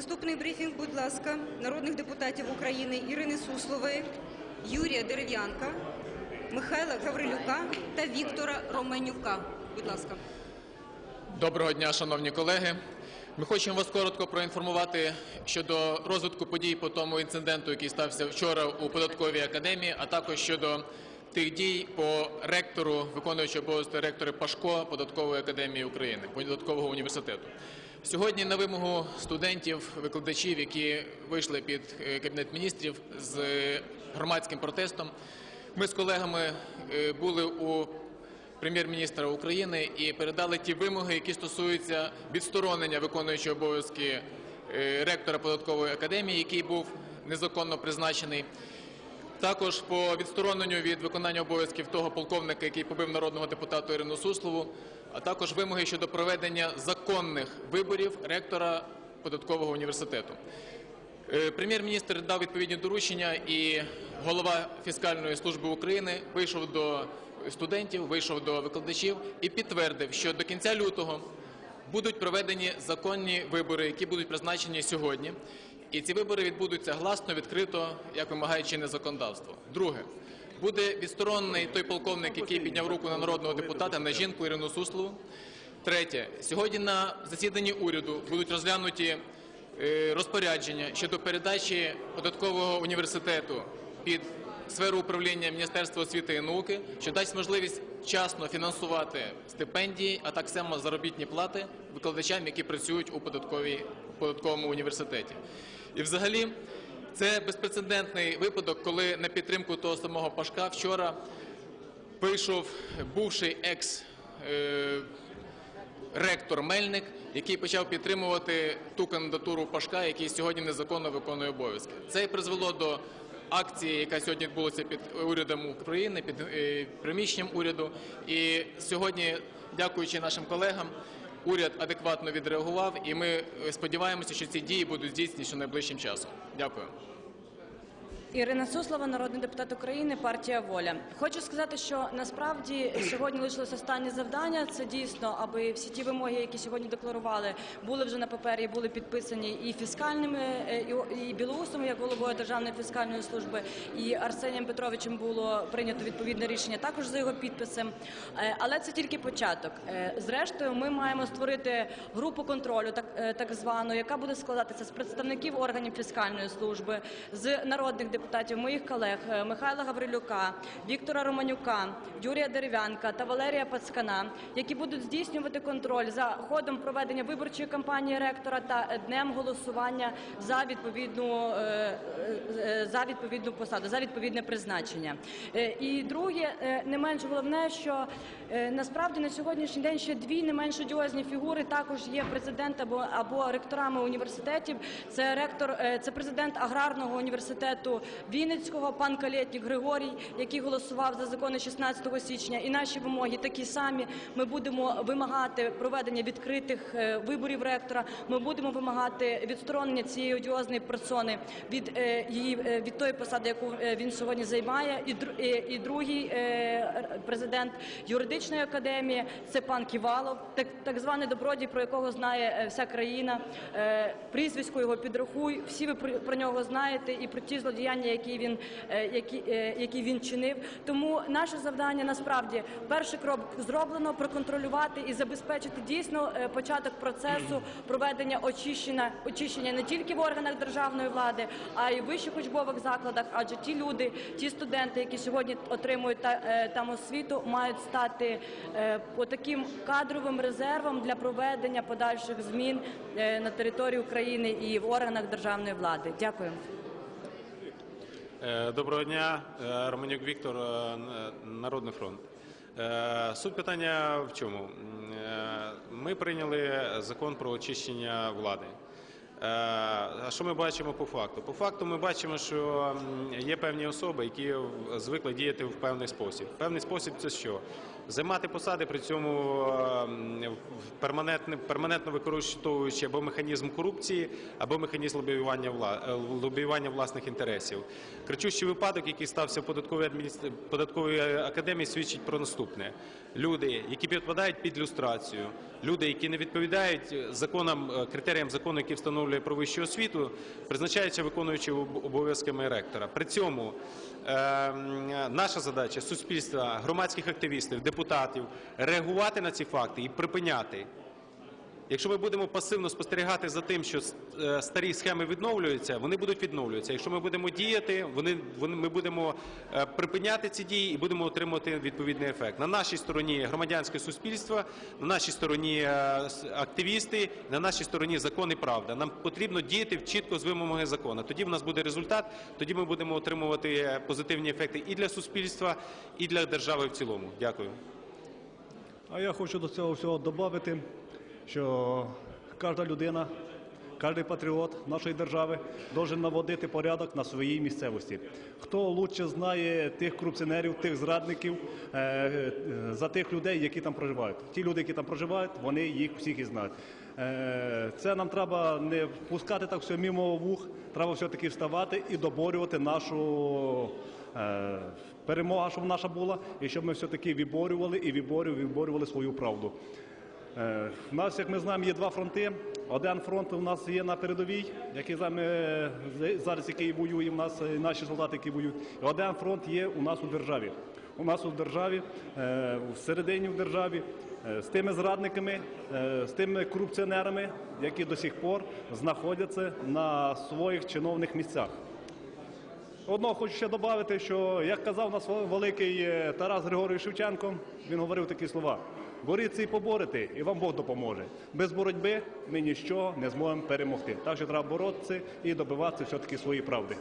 Наступний брифінг, будь ласка, народних депутатів України Ірини Суслової, Юрія Дерев'янка, Михайла Гаврилюка та Віктора Романюка. Будь ласка. Доброго дня, шановні колеги. Ми хочемо вас коротко проінформувати щодо розвитку подій по тому інциденту, який стався вчора у податковій академії, а також щодо тих дій по ректору, виконуючого обов'язки ректора Пашко податкової академії України, податкового університету. Сьогодні на вимогу студентів, викладачів, які вийшли під е, кабінет міністрів з громадським протестом, ми з колегами е, були у прем'єр-міністра України і передали ті вимоги, які стосуються відсторонення виконуючого обов'язки е, ректора податкової академії, який був незаконно призначений. Також по відстороненню від виконання обов'язків того полковника, який побив народного депутата Ірину Суслову, а також вимоги щодо проведення законних виборів ректора податкового університету. Е, Прем'єр-міністр дав відповідні доручення, і голова фіскальної служби України вийшов до студентів, вийшов до викладачів і підтвердив, що до кінця лютого будуть проведені законні вибори, які будуть призначені сьогодні. І ці вибори відбудуться гласно, відкрито, як вимагає чинне законодавство. Друге, буде відсторонений той полковник, який підняв руку на народного депутата, на жінку Ірину Суслову. Третє, сьогодні на засіданні уряду будуть розглянуті е, розпорядження щодо передачі податкового університету під сферу управління Міністерства освіти і науки, що дасть можливість вчасно фінансувати стипендії, а так само заробітні плати викладачам, які працюють у податковій податковому університеті. І взагалі це безпрецедентний випадок, коли на підтримку того самого Пашка вчора вийшов бувший екс. е, ректор Мельник, який почав підтримувати ту кандидатуру Пашка, який сьогодні незаконно виконує обов'язки. Це і призвело до акції, яка сьогодні відбулася під урядом України, під е, приміщенням уряду. І сьогодні, дякуючи нашим колегам, уряд адекватно відреагував, і ми е, сподіваємося, що ці дії будуть здійснені ще найближчим часом. Дякую. Ірина Суслова, народний депутат України, партія Воля. Хочу сказати, що насправді сьогодні лишилось останнє завдання. Це дійсно, аби всі ті вимоги, які сьогодні декларували, були вже на папері, були підписані і фіскальними, е, і- Білоусом, як головою Державної фіскальної служби, і Арсенієм Петровичем було прийнято відповідне рішення також за його підписом. Е, Але це тільки початок. Е, Зрештою, ми маємо створити групу контролю, так, так звану, яка буде складатися з представників органів фіскальної служби, з народних депутатів, моїх колег е, Михайла Гаврилюка, Віктора Романюка, Юрія Дерев'янка та Валерія Пацкана, які будуть здійснювати контроль за ходом проведення виборчої кампанії ректора та днем голосування за відповідну е, е, за відповідну посаду, за відповідне призначення. І друге, не менш головне, що насправді на сьогоднішній день ще дві не менш одіозні фігури також є президент або або ректорами університетів. Це ректор, це президент аграрного університету Вінницького, пан Калєтнік Григорій, який голосував за закони 16 січня. І наші вимоги такі самі. Ми будемо вимагати проведення відкритих е, виборів ректора. Ми будемо вимагати відсторонення цієї одіозної персони від е, її е, від тої посади, яку він сьогодні займає. І і другий президент юридичної академії це пан Ківалов, так, так званий добродій, про якого знає вся країна. Прізвисько його підрахуй. Всі ви про нього знаєте і про ті злодіяння, які він е, які, е, які він чинив. Тому наше завдання насправді перший крок зроблено проконтролювати і забезпечити дійсно е, початок процесу проведення очищення очищення не тільки в органах державної влади, а й в вищих учбових закладах. Адже ті люди, ті студенти, які сьогодні отримують та, там освіту, мають стати таким кадровим резервом для проведення подальших змін на території України і в органах державної влади. Дякую. Е, Доброго дня, Е, Романюк Віктор, е, Народний фронт. Суть питання в чому? Ми прийняли закон про очищення влади. А що ми бачимо по факту? По факту ми бачимо, що є певні особи, які звикли діяти в певний спосіб. Певний спосіб це що? Займати посади, при цьому перманентно, використовуючи або механізм корупції, або механізм лобіювання, вла- е, власних інтересів. Кричущий випадок, який стався в податковій, адміністр... податковій академії, свідчить про наступне: люди, які підпадають під люстрацію, люди, які не відповідають законам, е, критеріям закону, які встановлює про вищу освіту, призначається виконуючим об- обов'язками ректора. При цьому е, наша задача суспільства, громадських активістів, депутатів реагувати на ці факти і припиняти. Якщо ми будемо пасивно спостерігати за тим, що е, старі схеми відновлюються, вони будуть відновлюватися. Якщо ми будемо діяти, вони, ми будемо е, припиняти ці дії і будемо отримувати відповідний ефект. На нашій стороні громадянське суспільство, на нашій стороні е, активісти, на нашій стороні закон і правда. Нам потрібно діяти чітко з вимогами закону. Тоді в нас буде результат, тоді ми будемо отримувати позитивні ефекти і для суспільства, і для держави в цілому. Дякую. А я хочу до цього всього додати, що кожна людина, кожен патріот нашої держави должен наводити порядок на своїй місцевості. Хто лучше знає тих корупціонерів, тих зрадників е, е, за тих людей, які там проживають. Ті люди, які там проживають, вони їх всіх і знають. Е, Це нам треба не пускати так все мимо вух, треба все-таки вставати і доборювати нашу перемога, щоб наша була, і щоб ми все-таки виборювали і виборювали, виборювали свою правду. Е, У нас, як ми знаємо, є два фронти. Один фронт у нас є на передовій, який зараз який воює, у нас е, наші солдати, які воюють. І один фронт є у нас у державі. У нас у державі, е, всередині в державі, е, з тими зрадниками, е, з тими корупціонерами, які до сих пор знаходяться на своїх чиновних місцях. Одного хочу ще додати, що як казав нас великий е, Тарас Григорович Шевченко, він говорив такі слова: боріться і поборете, і вам Бог допоможе. Без боротьби ми нічого не зможемо перемогти. Так що треба боротися і добиватися все-таки своєї правди.